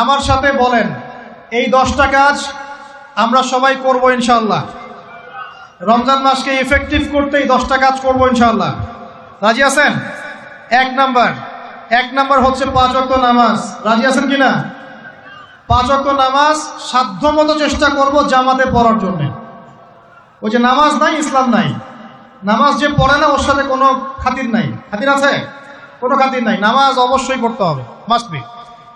আমার সাথে বলেন, এই দশটা কাজ আমরা সবাই করব ইনশাল্লাহ রমজান মাসকে ইফেক্টিভ করতে এই দশটা কাজ করব ইনশাল্লাহ রাজি আছেন? এক নাম্বার এক নাম্বার হচ্ছে পাঁচ অক্ট নামাজ। রাজি আছেন কি না পাঁচ অক্ট নামাজ সাধ্যমতো চেষ্টা করব জামাতে পড়ার জন্যে। ওই যে নামাজ নাই, ইসলাম নাই। নামাজ যে পড়ে না, ওর সাথে কোনো খাতির নাই। খাতির আছে? কোনো খাতির নাই। নামাজ অবশ্যই পড়তে হবে। মাস্ট বি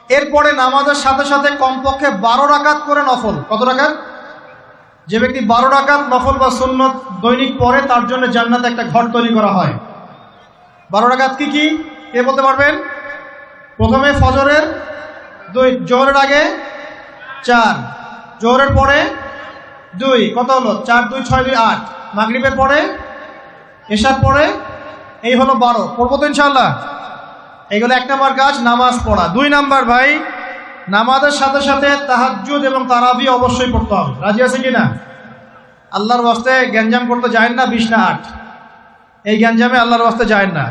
এরপরে নামাজের সাথে সাথে কমপক্ষে বারো রাকাত করে নফল। কত রাকাত? যে ব্যক্তি বারো রাকাত নফল বা সুন্নত দৈনিক পরে তার জন্য জান্নাতে একটা ঘর তৈরি করা হয়। বারো রাকাত কি কি? কে বলতে পারবেন? প্রথমে ফজরের, দুই, জোহরের আগে চার। জোহরের পরে দুই, কত হলো? চার, দুই, ছয়, দুই, আট। মাগরিবের পরে এসার পরে, এই হলো বারো। পড়ব তো ইনশাল্লাহ এইগুলো এক নম্বর কাজ, নামাজ পড়া। দুই নাম্বার ভাই, নামাজের সাথে সাথে তাহাজ্জুদ এবং তারাবি অবশ্যই পড়তে হবে। রাজি আছে কি না আল্লাহর বাস্তে গ্যাঞ্জাম করতে যায় না বিশ না আট। এই গ্যাঞ্জামে আল্লাহর বাস্তে যায় না।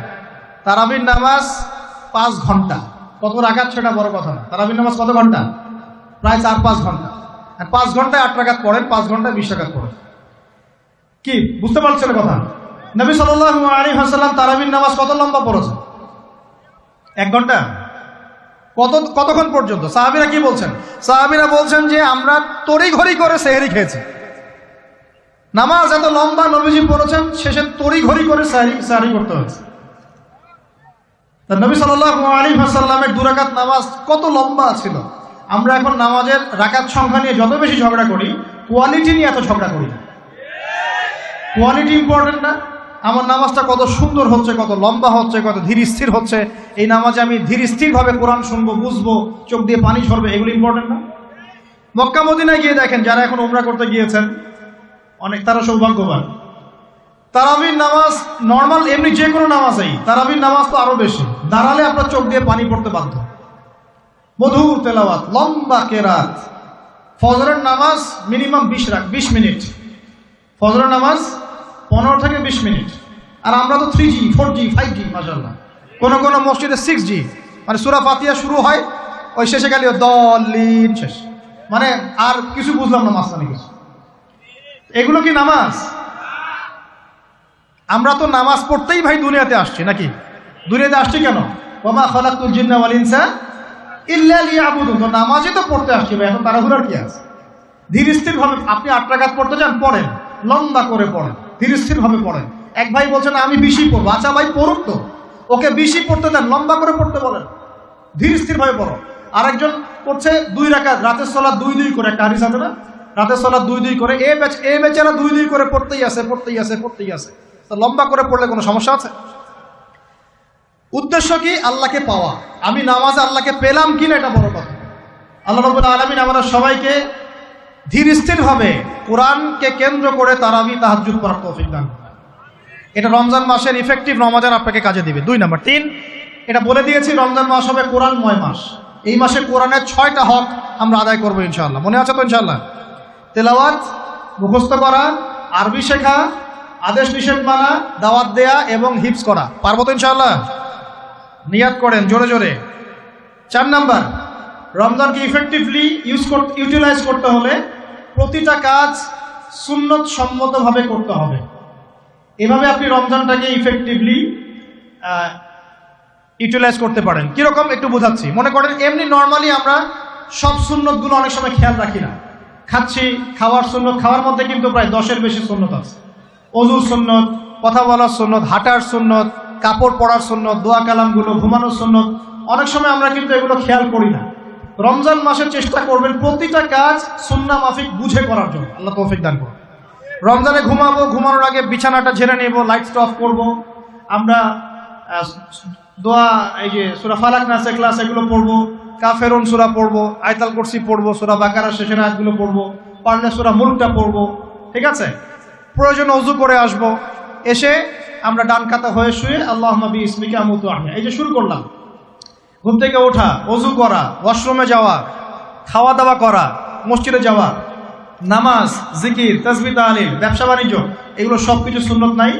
তারাবির নামাজ পাঁচ ঘণ্টা। কত রাখাত সেটা বড় কথা না। তারাবির নামাজ কত ঘণ্টা? প্রায় চার পাঁচ ঘণ্টা। আর পাঁচ ঘন্টায় আট রাখাত পড়েন, পাঁচ ঘন্টায় বিশ রাখাত পড়েন। কি? বুঝতে পারছেন কথা? নবী সাল্লাহ আলী হাসাল্লাম তারাবির নামাজ কত লম্বা পড়েছে এক ঘণ্টা? কত, কতক্ষণ পর্যন্ত? সাহাবিরা কি বলছেন? সাহাবিরা বলছেন যে আমরা তড়ি ঘড়ি করে সেহরি খেয়েছি। নামাজ এত লম্বা, নবীজি পড়েছেন শেষে তড়ি ঘড়ি করে সাহারি সাহারি করতে হয়েছে। নবী সাল্লাহ আলী হাসাল্লামের দুরাকাত নামাজ কত লম্বা ছিল? আমরা এখন নামাজের রাকাত সংখ্যা নিয়ে যত বেশি ঝগড়া করি কোয়ালিটি নিয়ে এত ঝগড়া করি কোয়ালিটি ইম্পর্টেন্ট না? আমার নামাজটা কত সুন্দর হচ্ছে, কত লম্বা হচ্ছে, কত ধীর স্থির হচ্ছে। এই নামাজে আমি ধীর স্থিরভাবে কোরআন শুনব, বুঝব, চোখ দিয়ে পানি সরবে এগুলো ইম্পর্টেন্ট না? মক্কা, মদিনায় গিয়ে দেখেন, যারা এখন উমরা করতে গিয়েছেন, অনেক তারা সৌভাগ্যবান। তারাবির নামাজ নর্মাল এমনি যে কোনো নামাজেই, তারাবির নামাজ তো আরও বেশি। দাঁড়ালে আপনার চোখ দিয়ে পানি পড়তে বাধ্য। মধুর তেলাওয়াত, লম্বা কেরাত। ফজরের নামাজ মিনিমাম বিশ রাখ বিশ মিনিট। ফজরের নামাজ পনেরো থেকে বিশ মিনিট। আর আমরা তো three G four G five G মাসাল্লাহ কোনো কোনো মসজিদে সিক্স জি মানে সুরা ফাতিয়া শুরু হয়, ওই শেষে গেলে দলিন শেষ। মানে আর কিছু বুঝলাম না মাঝখানে কিছু। এগুলো কি নামাজ? আমরা তো নামাজ পড়তেই ভাই দুনিয়াতে আসছি, নাকি? দুনিয়াতে আসছি কেন? ওমা খলাকুল জিন্না ওয়াল ইনসা ইল্লা লিয়াবুদুন তো নামাজই তো পড়তে আসছি ভাই, এখন তাড়াহুড়ার কি আছে? ধীর স্থির ভাবে আপনি আট পড়তে যান, পড়েন। লম্বা করে পড়েন। ধীর স্থির ভাবে পড়েন। এক ভাই বলছেন, আমি বেশি পড়ব। আচ্ছা ভাই পড়ুক তো। ওকে বেশি পড়তে দেন, লম্বা করে পড়তে বলেন। ধীর স্থির ভাবে পড়ো। আরেকজন পড়ছে দুই রাকাত রাতের সলা দুই দুই করে, একটা হারিস আছে না? রাতের সলা দুই দুই করে, এ বেচ, এ বেচারা দুই দুই করে পড়তেই আছে পড়তেই আছে পড়তেই আছে। তো লম্বা করে পড়লে কোনো সমস্যা আছে? উদ্দেশ্য কি? আল্লাহকে পাওয়া। আমি নামাজে আল্লাহকে পেলাম কিনা এটা বড় কথা। আল্লাহ রবুল্লা আলমিন আমরা সবাইকে ধীর স্থির স্থিরভাবে কোরআনকে কেন্দ্র করে তারাবি তাহাজুদ করার তৌফিক দান। এটা রমজান মাসের ইফেক্টিভ রমজান আপনাকে কাজে দিবে। দুই নম্বর। তিন, এটা বলে দিয়েছি রমজান মাস হবে কোরআনময় মাস। এই মাসে কোরআনের ছয়টা হক আমরা আদায় করব ইনশাল্লাহ মনে আছে তো ইনশাল্লাহ তেলাওয়াত, মুখস্থ করা, আরবি শেখা, আদেশ নিষেধ মানা, দাওয়াত দেয়া এবং হিপস করা। পারব তো ইনশাআল্লাহ? নিয়াত করেন জোরে জোরে। চার নাম্বার, রমজানকে ইফেক্টিভলি ইউজ ইউটিলাইজ করতে হলে প্রতিটা কাজ সুন্নত সম্মতভাবে করতে হবে। এভাবে আপনি রমজানটাকে ইফেক্টিভলি ইউটিলাইজ করতে পারেন। কীরকম একটু বোঝাচ্ছি। মনে করেন এমনি নর্মালি আমরা সব সুন্নতগুলো অনেক সময় খেয়াল রাখি না। খাচ্ছি, খাওয়ার সুন্নত, খাওয়ার মধ্যে কিন্তু প্রায় দশের বেশি সুন্নত আছে। অজুর সুন্নত, কথা বলার সুন্নত, হাঁটার সুন্নত, কাপড় পরার সুন্নত, দোয়া কালামগুলো, ঘুমানোর সুন্নত, অনেক সময় আমরা কিন্তু এগুলো খেয়াল করি না। রমজান মাসে চেষ্টা করবেন প্রতিটা কাজ সুন্না মাফিক বুঝে করার জন্য। আল্লাহ তৌফিক দান করুন। রমজানে ঘুমাবো, ঘুমানোর আগে বিছানাটা ঝেড়ে নেব লাইট অফ করব। আমরা দোয়া, এই যে সুরা ফালাক নাসে ক্লাস এগুলো পড়ব, কাফেরুন সুরা পড়ব, আয়তাল কুরসি পড়ব, সুরা বাকারা শেষের আয়াতগুলো পড়ব, পারলে সুরা মুলকটা পড়ব, ঠিক আছে? প্রয়োজন অজু করে আসব, এসে আমরা ডান কাতা হয়ে শুয়ে আল্লাহ নবী ইসমিকা মতো আমি এই যে শুরু করলাম। ঘুম থেকে ওঠা, অজু করা, ওয়াশরুমে যাওয়া খাওয়া দাওয়া করা, মসজিদে যাওয়া, নামাজ, জিকির তসবি তালিম ব্যবসা, বাণিজ্য, এগুলো সব কিছু সুন্নত নাই?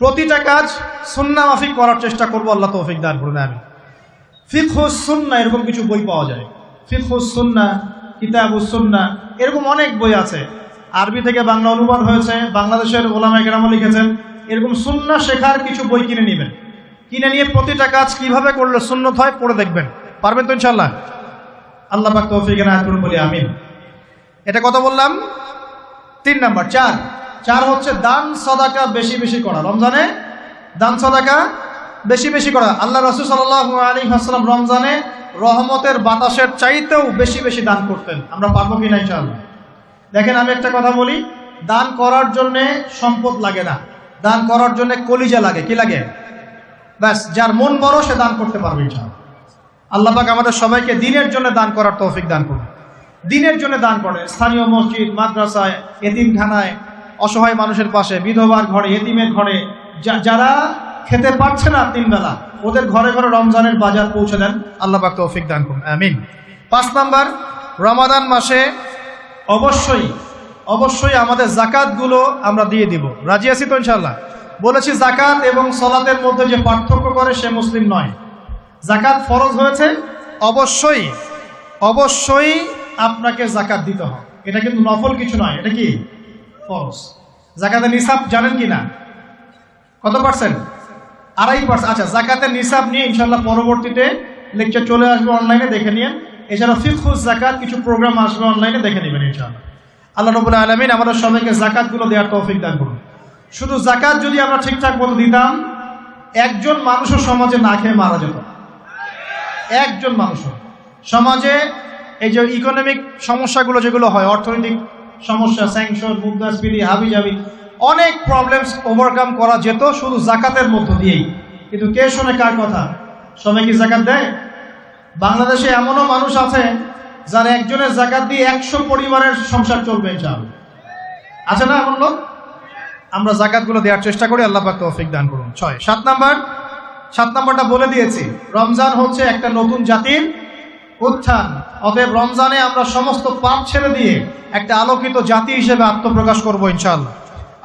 প্রতিটা কাজ সুন্না মাফিক করার চেষ্টা করব, আল্লাহ তৌফিক দান করুন আমি ফিকহুস সুন্না, এরকম কিছু বই পাওয়া যায়। ফিকহুস সুন্না কিতাবুস সুন্না, এরকম অনেক বই আছে। আরবি থেকে বাংলা অনুবাদ হয়েছে, বাংলাদেশের ওলামা কেরামও লিখেছেন, এরকম সুন্না শেখার কিছু বই কিনে নেবেন। কিনে নিয়ে প্রতিটা কাজ কীভাবে করলে সুন্নত হয় পড়ে দেখবেন। পারবেন তো ইনশাল্লাহ আল্লাহ পাক তৌফিক বলি আমিন। এটা কত বললাম? তিন নাম্বার, চার। চার হচ্ছে দান সদাকা বেশি বেশি করা। রমজানে দান সদাকা বেশি বেশি করা। আল্লাহ রসুল সাল্লাহ আলী হাসলাম রমজানে রহমতের বাতাসের চাইতেও বেশি বেশি দান করতেন। আমরা পারব কি না ইনশাআল্লাহ? দেখেন আমি একটা কথা বলি, দান করার জন্যে সম্পদ লাগে না। দান করার জন্য কলিজা লাগে। কি লাগে? ব্যাস, যার মন বড়, সে দান করতে পারবে ইনশাআল্লাহ। আল্লাহ আমাদের সবাইকে দিনের জন্য দান করার তৌফিক দান করুন। দিনের জন্য দান করে। স্থানীয় মসজিদ, মাদ্রাসায়, এতিমখানায়, অসহায় মানুষের পাশে, বিধবার ঘরে, এতিমের ঘরে যারা খেতে পারছে না তিন বেলা, ওদের ঘরে ঘরে রমজানের বাজার পৌঁছে দেন। আল্লাহ পাক তৌফিক দান করুন। আমিন। পাঁচ নাম্বার, রমাদান মাসে অবশ্যই অবশ্যই আমাদের জাকাতগুলো আমরা দিয়ে দিব। রাজি আছি তো ইনশাল্লাহ বলেছি জাকাত এবং সলাতের মধ্যে যে পার্থক্য করে সে মুসলিম নয়। জাকাত ফরজ হয়েছে? অবশ্যই। অবশ্যই আপনাকে জাকাত দিতে হবে। এটা কিন্তু নফল কিছু নয়। এটা কি? ফরজ। জাকাতের নিসাব জানেন কি না? কত পার্সেন্ট আড়াই পার্সেন্ট আচ্ছা জাকাতের নিসাব নিয়ে ইনশাল্লাহ পরবর্তীতে লেকচার চলে আসবে অনলাইনে দেখে নিন এছাড়া ফিফুজ জাকাত কিছু প্রোগ্রাম আসবে অনলাইনে দেখে নেবেন ইনশাল্লাহ আল্লাহ রবুল্লাহ আলমিন আমাদের সবাইকে জাকাতগুলো দেওয়ার তৌফিক দান করুন। শুধু জাকাত যদি আমরা ঠিকঠাক মতো দিতাম, একজন মানুষও সমাজে না খেয়ে মারা যেত। একজন মানুষও। সমাজে এই যে ইকোনমিক সমস্যাগুলো যেগুলো হয়, অর্থনৈতিক সমস্যা স্যাংশন মুদ্রাস্ফীতি হাবি জাবি অনেক প্রবলেমস ওভারকাম করা যেত শুধু জাকাতের মধ্য দিয়েই। কিন্তু কে শোনে কার কথা? সবাই কি জাকাত দেয়? বাংলাদেশে এমনও মানুষ আছে যার একজনের জাকাত দিয়ে একশো পরিবারের সংসার চলবে চাল আছে না এমন লোক? আমরা জাকাতগুলো দেওয়ার চেষ্টা করি, আল্লাহ পাক তৌফিক দান করুন। ছয়, সাত নাম্বার, সাত নাম্বারটা বলে দিয়েছি, রমজান হচ্ছে একটা নতুন জাতির উত্থান। অতএব রমজানে আমরা সমস্ত পাপ ছেড়ে দিয়ে একটা আলোকিত জাতি হিসেবে আত্মপ্রকাশ করব ইনশাআল্লাহ।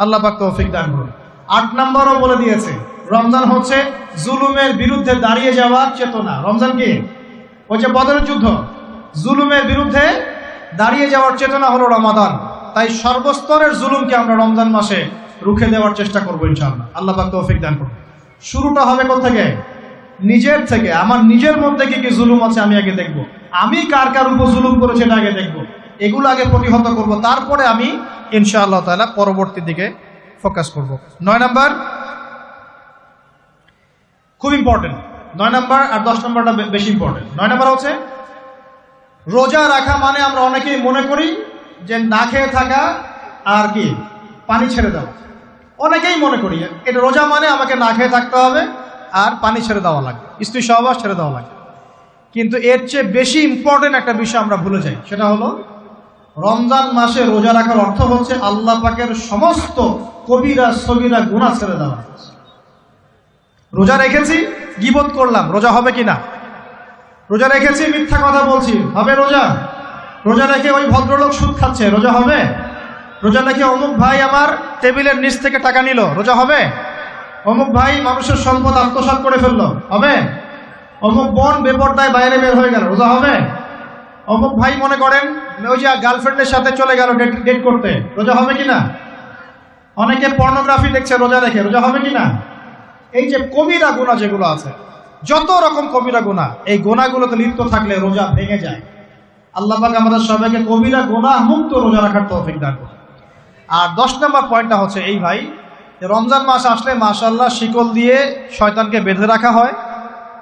আল্লাহ পাক তৌফিক দান করুন। আট নাম্বারও বলে দিয়েছে, রমজান হচ্ছে জুলুমের বিরুদ্ধে দাঁড়িয়ে যাওয়ার চেতনা। রমজান কি? ওই যে বদরের যুদ্ধ। জুলুমের বিরুদ্ধে দাঁড়িয়ে যাওয়ার চেতনা হলো রমাদান। তাই সর্বস্তরের জুলুমকে আমরা রমজান মাসে রুখে দেওয়ার চেষ্টা করব ইনশাআল্লাহ। আল্লাহ পাক তৌফিক দান করুন। শুরুটা হবে কোথা থেকে? নিজের থেকে। আমার নিজের মধ্যে কি কি জুলুম আছে আমি আগে দেখব। আমি কার কার উপর জুলুম করেছি এটা আগে দেখব। এগুলো আগে প্রতিহত করব। তারপরে আমি ইনশাআল্লাহ তাআলা পরবর্তী দিকে ফোকাস করব। নয় নাম্বার, খুব ইম্পর্টেন্ট নয় নাম্বার আর দশ নাম্বারটা বেশি ইম্পর্টেন্ট নয় নাম্বার হচ্ছে, রোজা রাখা মানে আমরা অনেকেই মনে করি যে না খেয়ে থাকা আর কি? পানি ছেড়ে দেওয়া অনেকেই মনে করি, এটা রোজা মানে আমাকে না খেয়ে থাকতে হবে আর পানি ছেড়ে দেওয়া লাগে, স্ত্রী সহবাস ছেড়ে দেওয়া লাগে। কিন্তু এর চেয়ে বেশি ইম্পর্টেন্ট একটা বিষয় আমরা ভুলে যাই, সেটা হলো রমজান মাসে রোজা রাখার অর্থ হচ্ছে আল্লাহ পাকের সমস্ত কবিরা, সবিরা গুণা ছেড়ে দেওয়া। রোজা রেখেছি, গিবত করলাম, রোজা হবে কি না রোজা রেখেছি, মিথ্যা কথা বলছি, হবে রোজা? রোজা রেখে ওই ভদ্রলোক সুদ খাচ্ছে, রোজা হবে? রোজা রেখে অমুক ভাই আমার টেবিলের নিচ থেকে টাকা নিল? রোজা হবে? অমুক ভাই মানুষের সম্পদ আত্মসাৎ করে ফেলল। হবে? অমুক বোন বেপরদায় বাইরে বের হয়ে গেল। রোজা হবে? অমুক ভাই মনে করেন, ওই যে গার্লফ্রেন্ডের সাথে চলে গেল ডেট ডেট করতে। রোজা হবে কি না অনেকে পর্নোগ্রাফি দেখছে রোজা রেখে রোজা হবে কি না এই যে কবিরা গুণা যেগুলো আছে, যত রকম কবিরা গুণা, এই গুণাগুলোতে লিপ্ত থাকলে রোজা ভেঙে যায়। আল্লাহ আমাদের সবাইকে কবিরা গুণা মুক্ত রোজা রাখার তৌফিক দান করুন। আর দশ নম্বর পয়েন্টটা হচ্ছে, এই ভাই রমজান মাস আসলে মাশাল্লাহ শিকল দিয়ে শয়তানকে বেঁধে রাখা হয়।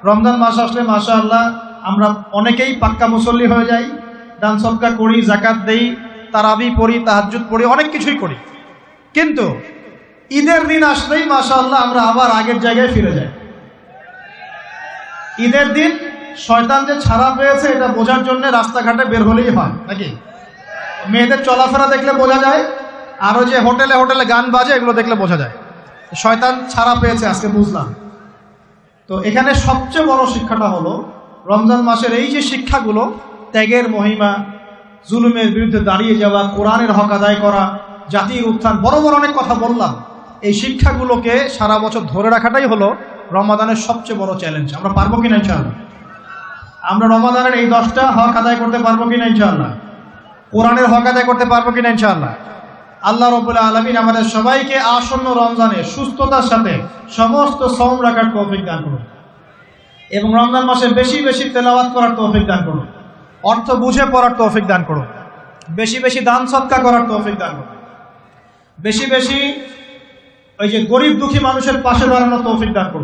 রমজান মাস আসলে মাশাল্লাহ আমরা অনেকেই পাক্কা মুসল্লি হয়ে যাই, দান সৎকা করি জাকাত দেই, তারাবি পড়ি, তাহাজ্জুদ পড়ি, অনেক কিছুই করি। কিন্তু ঈদের দিন আসলেই মাশাল্লাহ আমরা আবার আগের জায়গায় ফিরে যাই। ঈদের দিন শয়তান যে ছাড়া পেয়েছে এটা বোঝার জন্য রাস্তাঘাটে বের হলেই হয়, নাকি? মেয়েদের চলাফেরা দেখলে বোঝা যায় আরও যে হোটেলে হোটেলে গান বাজে, এগুলো দেখলে বোঝা যায়। শয়তান ছাড়া পেয়েছে আজকে, বুঝলাম। তো এখানে সবচেয়ে বড় শিক্ষাটা হলো, রমজান মাসের এই যে শিক্ষাগুলো, ত্যাগের মহিমা, জুলুমের বিরুদ্ধে দাঁড়িয়ে যাওয়া, কোরআনের হক আদায় করা, জাতির উত্থান, বড় বড় অনেক কথা বললাম। এই শিক্ষাগুলোকে সারা বছর ধরে রাখাটাই হলো রমাদানের সবচেয়ে বড় চ্যালেঞ্জ আমরা পারব কিনা ইনশাআল্লাহ? আমরা রমাদানের এই দশটা হক আদায় করতে পারব কিনা ইনশাআল্লাহ? কোরআনের হক আদায় করতে পারব কিনা ইনশাআল্লাহ? আল্লাহ রবুল্লাহ আলমিন আমাদের সবাইকে আসন্ন রমজানে সুস্থতার সাথে সমস্ত শ্রম রাখার তৌফিক দান করুন। এবং রমজান মাসে বেশি বেশি তেলাওয়াত করার তৌফিক দান করুন। অর্থ বুঝে পড়ার তৌফিক দান করুন। বেশি বেশি দান সৎকা করার তৌফিক দান করুন। বেশি বেশি ওই যে গরিব দুঃখী মানুষের পাশে দাঁড়ানোর তৌফিক দান করুন।